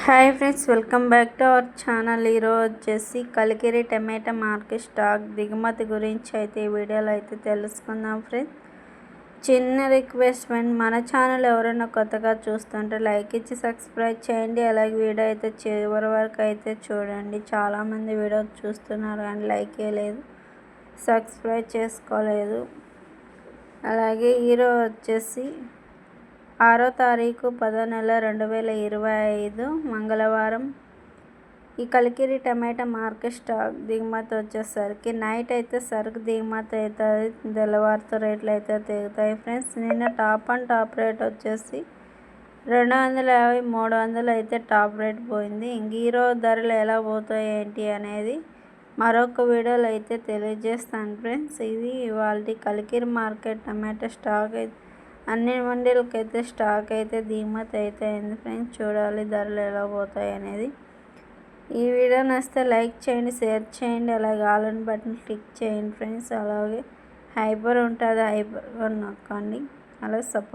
Hi friends welcome back to our channel. ఈరోజు వచ్చేసి కలికిరి టమాటా market stock దిగుమతి గురించి అయితే ఈ వీడియోలో అయితే తెలుసుకుందాం ఫ్రెండ్స్. చిన్న రిక్వెస్ట్ ఫ్రెండ్ మన ఛానల్ ఎవరైనా కొత్తగా చూస్తుంటే లైక్ ఇచ్చి సబ్స్క్రైబ్ చేయండి. అలాగే వీడియో అయితే చివరి వరకు అయితే చూడండి. చాలామంది వీడియో చూస్తున్నారు కానీ లైక్ వేయలేదు సబ్స్క్రైబ్ చేసుకోలేదు. అలాగే ఈరోజు వచ్చేసి ఆరో తారీఖు పదో నెల రెండు వేల ఇరవై ఐదు మంగళవారం. ఈ కలికిరి టమాటా మార్కెట్ స్టాక్ దిగుమతి వచ్చేసరికి నైట్ అయితే సరుకు దిగుమతి అవుతుంది తెల్లవారితో రేట్లు అయితే తెగుతాయి ఫ్రెండ్స్. నిన్న టాప్ అండ్ టాప్ రేట్ వచ్చేసి రెండు వందల యాభై మూడు వందలు అయితే టాప్ రేట్ పోయింది. ఇంక ఈరోజు ధరలు ఎలా పోతాయి ఏంటి అనేది మరొక వీడియోలో అయితే తెలియజేస్తాను ఫ్రెండ్స్. ఇది వాళ్ళ కలికిరి మార్కెట్ టమాటా స్టాక్ అయితే అన్ని మండీలకైతే అయితే స్టాక్ అయితే దిగుమతి అయితే అయింది ఫ్రెండ్స్ చూడాలి ధరలు ఎలా పోతాయి అనేది. ఈ వీడియో నచ్చితే లైక్ చేయండి షేర్ చేయండి అలాగే ఆల్ బటన్ క్లిక్ చేయండి ఫ్రెండ్స్ అలాగే హైపర్ ఉంటుంది హైపర్ నొక్కండి అలా సపోర్ట్